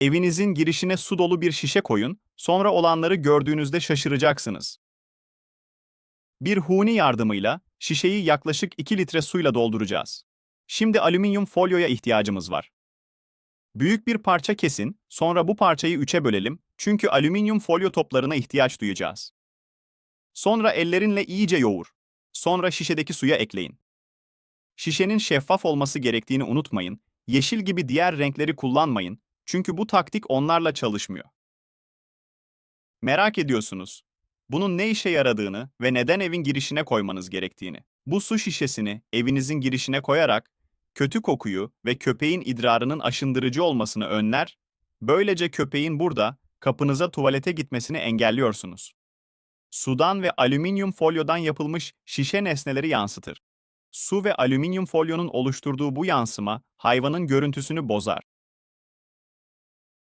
Evinizin girişine su dolu bir şişe koyun, sonra olanları gördüğünüzde şaşıracaksınız. Bir huni yardımıyla şişeyi yaklaşık 2 litre suyla dolduracağız. Şimdi alüminyum folyoya ihtiyacımız var. Büyük bir parça kesin, sonra bu parçayı üçe bölelim çünkü alüminyum folyo toplarına ihtiyaç duyacağız. Sonra ellerinle iyice yoğur. Sonra şişedeki suya ekleyin. Şişenin şeffaf olması gerektiğini unutmayın, yeşil gibi diğer renkleri kullanmayın çünkü bu taktik onlarla çalışmıyor. Merak ediyorsunuz. Bunun ne işe yaradığını ve neden evin girişine koymanız gerektiğini. Bu su şişesini evinizin girişine koyarak kötü kokuyu ve köpeğin idrarının aşındırıcı olmasını önler, böylece köpeğin burada kapınıza tuvalete gitmesini engelliyorsunuz. Sudan ve alüminyum folyodan yapılmış şişe nesneleri yansıtır. Su ve alüminyum folyonun oluşturduğu bu yansıma hayvanın görüntüsünü bozar.